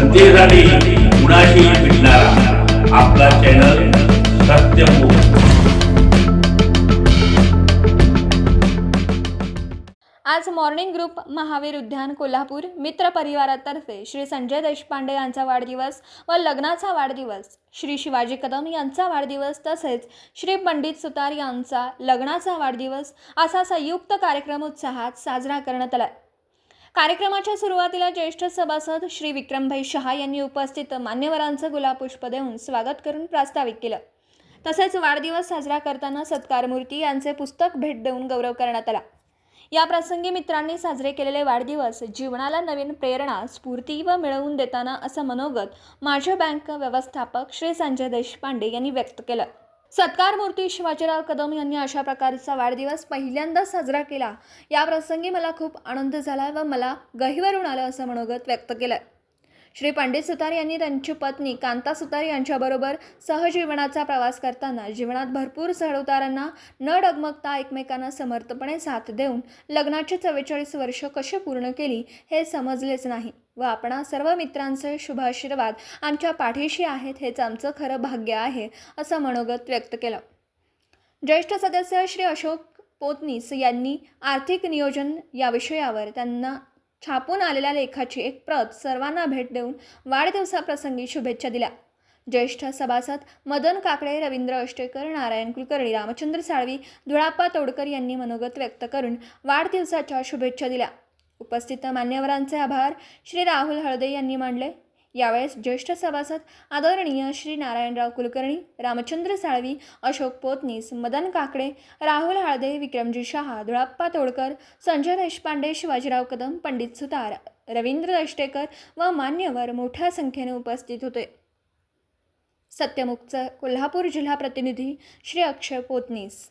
जनतेसाठी कुणाशी भेटणारा. आपला चॅनल सत्यमुख आज मॉर्निंग ग्रुप महावीर उद्यान कोल्हापूर मित्र परिवारातर्फे श्री संजय देशपांडे यांचा वाढदिवस व लग्नाचा वाढदिवस श्री शिवाजी कदम यांचा वाढदिवस तसेच श्री पंडित सुतार यांचा लग्नाचा वाढदिवस असा संयुक्त कार्यक्रम उत्साहात साजरा करण्यात आला कार्यक्रमाच्या सुरुवातीला ज्येष्ठ सभासद श्री विक्रमभाई शहा यांनी उपस्थित मान्यवरांचं गुलाबपुष्प देऊन स्वागत करून प्रास्ताविक केलं. तसेच वाढदिवस साजरा करताना सत्कारमूर्ती यांचे पुस्तक भेट देऊन गौरव करण्यात आला. या प्रसंगी मित्रांनी साजरे केलेले वाढदिवस जीवनाला नवीन प्रेरणा स्फूर्ती व मिळवून देताना असं मनोगत माझ्या बँक व्यवस्थापक श्री संजय देशपांडे यांनी व्यक्त केलं. सत्कार मूर्ती शिवाजीराव कदम यांनी अशा प्रकारचा वाढदिवस पहिल्यांदा साजरा केला. या प्रसंगी मला खूप आनंद झाला व मला गहिवरून आलं असं मनोगत व्यक्त केलं श्री पंडित सुतार यांनी त्यांची पत्नी कांता सुतार यांच्याबरोबर सहजीवनाचा प्रवास करताना जीवनात भरपूर चढउतारांना न डगमगता एकमेकांना समर्थपणे साथ देऊन लग्नाची चव्वेचाळीस वर्ष कशी पूर्ण केली हे समजलेच नाही व आपणा सर्व मित्रांचे शुभाशीर्वाद आमच्या पाठीशी आहेत हेच आमचं खरं भाग्य आहे असं मनोगत व्यक्त केलं. ज्येष्ठ सदस्य श्री अशोक पोतनीस यांनी आर्थिक नियोजन या विषयावर त्यांना छापून आलेल्या लेखाची एक प्रत सर्वांना भेट देऊन वाढदिवसाप्रसंगी शुभेच्छा दिल्या. ज्येष्ठ सभासद मदन काकडे रवींद्र अष्टेकर नारायण कुलकर्णी रामचंद्र साळवी धुळाप्पा तोडकर यांनी मनोगत व्यक्त करून वाढदिवसाच्या शुभेच्छा दिल्या. उपस्थित मान्यवरांचे आभार. श्री राहुल हळदे यांनी मांडले. यावेळेस ज्येष्ठ सभासद आदरणीय श्री नारायणराव कुलकर्णी रामचंद्र साळवी अशोक पोतनीस मदन काकडे राहुल हाळदे विक्रमजी शहा धुळाप्पा तोडकर संजय देशपांडे शिवाजीराव कदम पंडित सुतार रवींद्र दष्टेकर व मान्यवर मोठ्या संख्येने उपस्थित होते. सत्यमुखचं कोल्हापूर जिल्हा प्रतिनिधी श्री अक्षय पोतनीस.